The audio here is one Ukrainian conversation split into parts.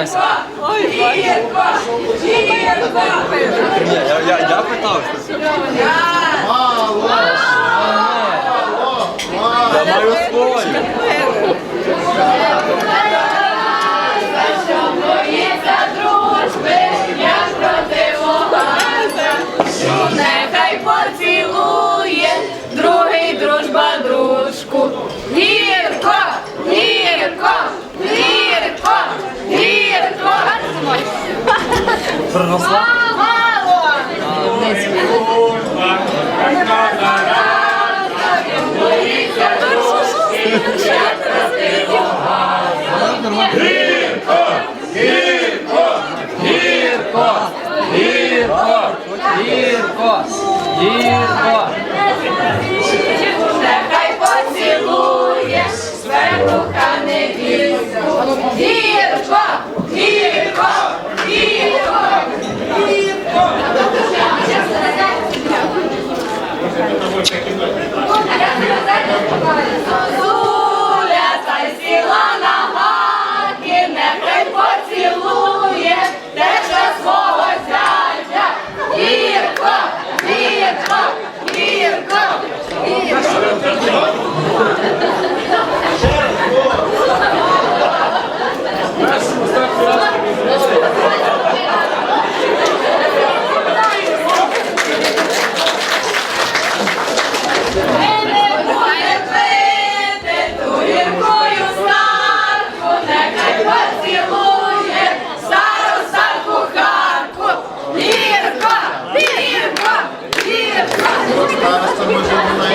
Вибачаюся. Я, я, я питав. Мало! Я маю свою. Нехай поцілує, другий дружба. Приросла? Мало. Гірко! Гірко! Гірко! Нехай поцілує свернуха невістку. Гірко, гірко, Гірко. Староста може вона.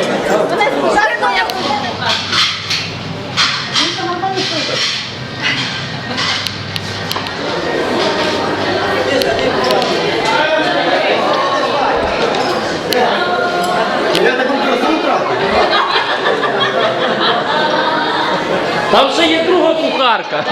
Там ще є друга кухарка.